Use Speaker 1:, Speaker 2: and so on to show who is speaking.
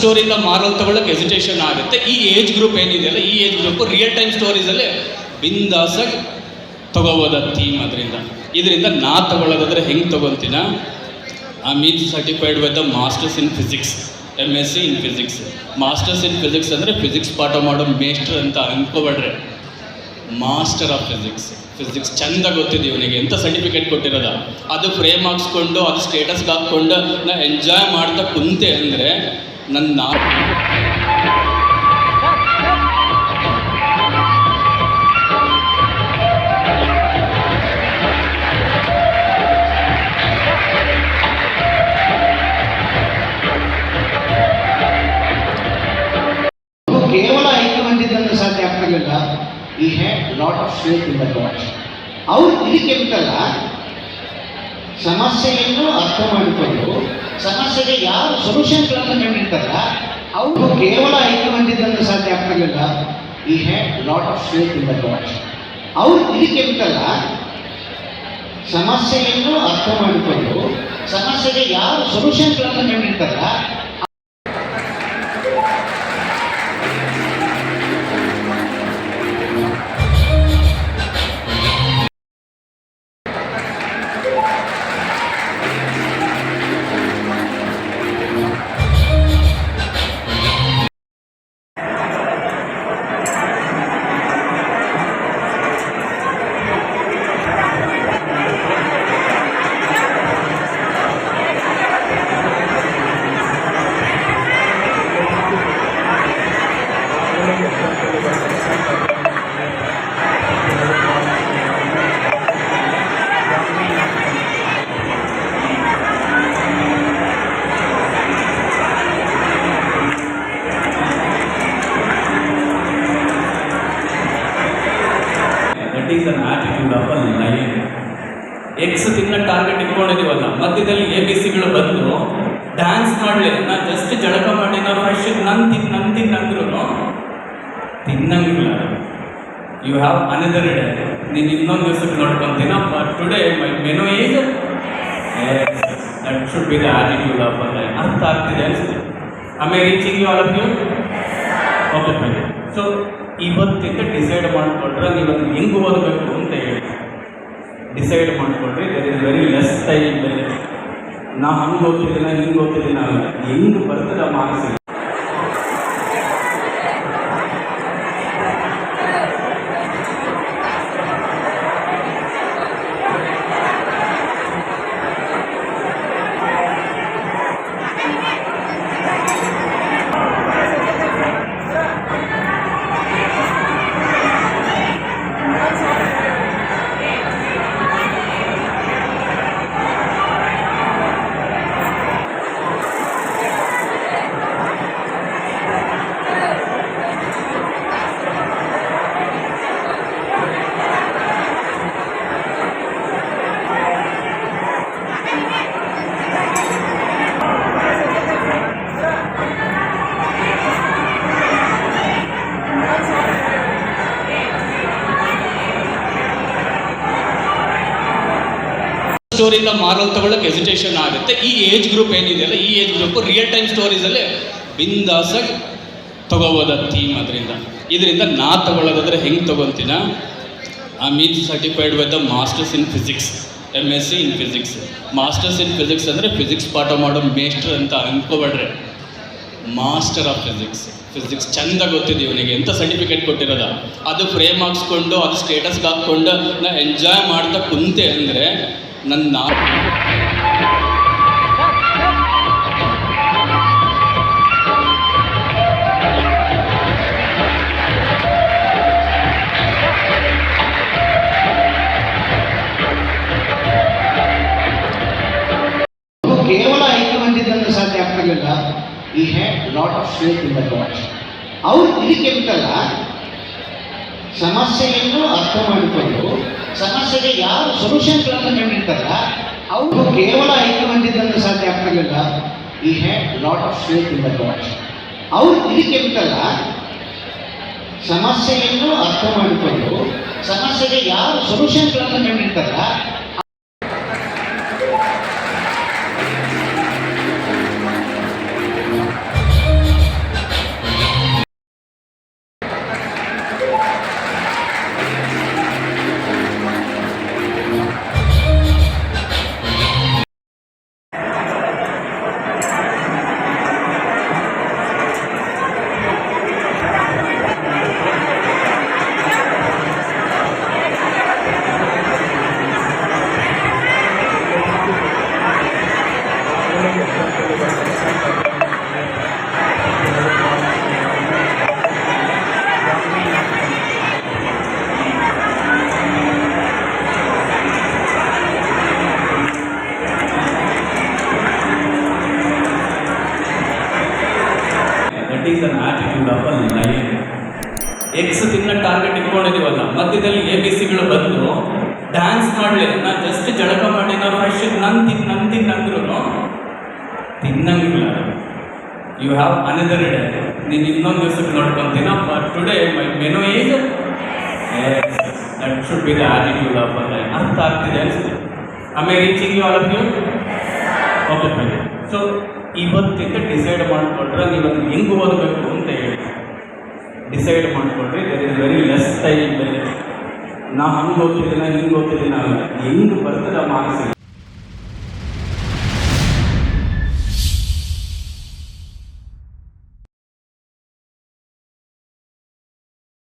Speaker 1: ಸ್ಟೋರಿಯಿಂದ moral ತಗೊಳ್ಳೋಕೆ education ಆಗುತ್ತೆ. ಈ ಏಜ್ ಗ್ರೂಪ್ ಏನಿದೆಯಲ್ಲ ಈ ಏಜ್ ಗ್ರೂಪ್ ರಿಯಲ್ ಟೈಮ್ ಸ್ಟೋರೀಸಲ್ಲಿ ಬಿಂದಾಸಾಗಿ ತಗೋಬೋದ ಥೀಮ್ ಅದರಿಂದ. ಇದರಿಂದ ನಾ ತಗೊಳ್ಳೋದಾದ್ರೆ ಹೆಂಗೆ ತಗೊತೀನ? I mean certified with the masters in physics M S C in physics masters in physics ಅಂದರೆ ಫಿಸಿಕ್ಸ್ ಪಾಠ ಮಾಡೋ ಮೇಸ್ಟರ್ ಅಂತ ಅನ್ಕೋಬೇಡ್ರೆ. ಮಾಸ್ಟರ್ ಆಫ್ ಫಿಸಿಕ್ಸ್ ಫಿಸಿಕ್ಸ್ ಚಂದ ಗೊತ್ತಿದೆ ಇವನಿಗೆ. ಎಂಥ ಸರ್ಟಿಫಿಕೇಟ್ ಕೊಟ್ಟಿರೋದ? ಅದು ಫ್ರೇಮ್ ಹಾಕ್ಸ್ಕೊಂಡು, ಅದು ಸ್ಟೇಟಸ್ಗೆ ಹಾಕ್ಕೊಂಡು, ನಾ ಎಂಜಾಯ್ ಮಾಡ್ತಾ ಕುಂತೆ ಅಂದರೆ ನನ್ನ
Speaker 2: ಕೇವಲ ಐದು ಮಂದಿದ್ದನ್ನು ಸಾಧ್ಯ ಆಗ್ತಿರಲಿಲ್ಲ ಈ had lot of faith in the God ಅವ್ರು ಇದಕ್ಕೆ ಅಂತಲ್ಲ ಸಮಸ್ಯೆಯನ್ನು ಅರ್ಥ ಮಾಡಿಕೊಂಡು ಸಮಸ್ಯೆಗೆ ಯಾರು ಸೊಲ್ಯೂಷನ್ಗಳನ್ನು ಕಂಡಿರ್ತಾರಲ್ಲ, ಅವರು ಕೇವಲ ಐದು ಮಂದಿದ್ದನ್ನು ಸಾಧ್ಯ ಆಗ್ತಿರಲಿಲ್ಲ. ಈ had lot of faith in the God ಅವ್ರು ಇದಕ್ಕೆ ಅಂತಲ್ಲ ಸಮಸ್ಯೆಯನ್ನು ಅರ್ಥ ಮಾಡಿಕೊಂಡು, ಸಮಸ್ಯೆಗೆ ಯಾರು ಸೊಲ್ಯೂಷನ್ಗಳನ್ನು ಕಂಡಿರ್ತಾರಲ್ಲ
Speaker 1: ಎಕ್ಸ್ ತಿನ್ನ ಟಾರ್ಗೆಟ್ ಇಟ್ಕೊಂಡಿದೀವಲ್ಲ. ಮಧ್ಯದಲ್ಲಿ ಎ ಬಿ ಸಿಗಳು ಬಂದು ಡ್ಯಾನ್ಸ್ ಮಾಡಲಿ. ನಾನು ಜಸ್ಟ್ ಜಳಕ ಮಾಡಿ ನಾವು ಫ್ರೆಶ್ ನನ್ ತಿನ್ ನನ್ ತಿನ್ ಅಂದ್ರೂ ತಿನ್ನಂಗಿಲ್ಲ. ಯು ಹ್ಯಾವ್ ಅನದರ್ ಡೇ ನೀನು ಇನ್ನೊಂದು ದಿವಸಕ್ಕೆ ನೋಡ್ಕೊಂತೀನ but today my menu is that should be the attitude of ಅರ್ಥ ಆಗ್ತಿದೆ ಅನಿಸುತ್ತೆ. ಆಮೇಲೆ reaching you all of you okay so ಇವತ್ತಿಂದ ಡಿಸೈಡ್ ಮಾಡಿಕೊಂಡ್ರೆ ನೀವು ಅದನ್ನು ಹೆಂಗೆ ಓದಬೇಕು ಡಿಸೈಡ್ ಮಾಡಿಕೊಂಡ್ರೆ there is very less time ಬೆಲೆ ನಾ ಹಂಗೆ ಓದ್ತಿದ್ದೀನ, ಹಿಂಗೆ ಓದ್ತಿದ್ದೀನ ಹೆಂಗೆ ಬರ್ತದೆ ಮಾರ್ಕ್ಸ್ ಸ್ಟೋರಿಯಿಂದ ಮಾರಲ್ ತಗೊಳ್ಳೋಕೆ ಎಜುಟೇಷನ್ ಆಗುತ್ತೆ. ಈ ಏಜ್ ಗ್ರೂಪ್ ಏನಿದೆಯಲ್ಲ ಈ ಏಜ್ ಗ್ರೂಪ್ ರಿಯಲ್ ಟೈಮ್ ಸ್ಟೋರೀಸಲ್ಲಿ ಬಿಂದಾಸಾಗಿ ತಗೋಬೋದ ಥೀಮ್ ಅದರಿಂದ. ಇದರಿಂದ ನಾ ತಗೊಳ್ಳೋದಾದ್ರೆ ಹೆಂಗೆ ತೊಗೊತೀನ I mean certified with the masters in physics M S C in physics masters in physics ಅಂದರೆ ಫಿಸಿಕ್ಸ್ ಪಾಠ ಮಾಡೋ ಮೇಸ್ಟರ್ ಅಂತ ಅಂದ್ಕೋಬೇಡ್ರೆ ಮಾಸ್ಟರ್ ಆಫ್ ಫಿಸಿಕ್ಸ್ ಫಿಸಿಕ್ಸ್ ಚಂದ ಗೊತ್ತಿದೆ ಇವನಿಗೆ. ಎಂಥ ಸರ್ಟಿಫಿಕೇಟ್ ಕೊಟ್ಟಿರೋದ? ಅದು ಫ್ರೇಮ್ ಹಾಕ್ಸ್ಕೊಂಡು, ಅದು ಸ್ಟೇಟಸ್ಗೆ ಹಾಕ್ಕೊಂಡು, ನಾ ಎಂಜಾಯ್ ಮಾಡ್ತಾ ಕುಂತೆ ಅಂದರೆ ನನ್ನ
Speaker 2: ಕೇವಲ ಐದು ಮಂದಿದ್ದನ್ನು ಸಾಧ್ಯ ಆಗ್ತಿರಲಿಲ್ಲ. He had lot of faith in the god ಅವ್ರು ಇದಕ್ಕೆ ಅಂತಲ್ಲ ಸಮಸ್ಯೆಯನ್ನು ಅರ್ಥ ಮಾಡಿಕೊಂಡು ಸಮಸ್ಯೆಗೆ ಯಾರು ಸೊಲ್ಯೂಷನ್ಗಳನ್ನು ಕಂಡಿರ್ತಾರ ಅವರು ಕೇವಲ ಐದು ಮಂದಿದ್ದನ್ನು ಸಾಧ್ಯ ಆಗ್ತಿರಲಿಲ್ಲ he had lot of faith in god ಅವ್ರು ಇದಕ್ಕೆ ಅಂತಲ್ಲ ಸಮಸ್ಯೆಯನ್ನು ಅರ್ಥ ಮಾಡಿಕೊಂಡು ಸಮಸ್ಯೆಗೆ ಯಾರು ಸೊಲ್ಯೂಷನ್ಗಳನ್ನು ಕಂಡಿರ್ತಾರಲ್ಲ
Speaker 1: ಮಧ್ಯದಲ್ಲಿ ಎ ಬಿ ಸಿಗಳು ಬಂದು ಡ್ಯಾನ್ಸ್ ಮಾಡಲಿ, ನಾ ಜಸ್ಟ್ ಜಳಕ ಮಾಡಿ, ನಾ ಫ್ರೆಶ್ ನನ್ ತಿನ್ ನನ್ ತಿನ್ನಂದ್ರು ತಿನ್ನಂಗಿಲ್ಲ. ಯು ಹ್ಯಾವ್ ಅನದರ್ ಡೇ ನೀನು ಇನ್ನೊಂದು ದಿವಸಕ್ಕೆ ನೋಡ್ಕೊಂತೀನ but today my menu is that should be the attitude of ಅರ್ಥ ಆಗ್ತಿದೆ ಅನಿಸುತ್ತೆ. ಆಮೇಲೆ reaching you all of you okay so ಇವತ್ತಿಂದ ಡಿಸೈಡ್ ಮಾಡಿಕೊಂಡ್ರೆ ನೀವು ಹೆಂಗೆ ಓದಬೇಕು ಅಂತ ಹೇಳಿ. ಡಿಸೈಡ್ ಮಾಡಿಕೊಂಡ್ರೆ there is very less time ನಾ ಹಂಗೆ ಓದ್ತಿದ್ದೀನ, ಹಿಂಗೆ ಓದ್ತಿದ್ದೀನ ಹೆಂಗೆ ಬರ್ತದೆ ಮಾರ್ಕ್ಸ್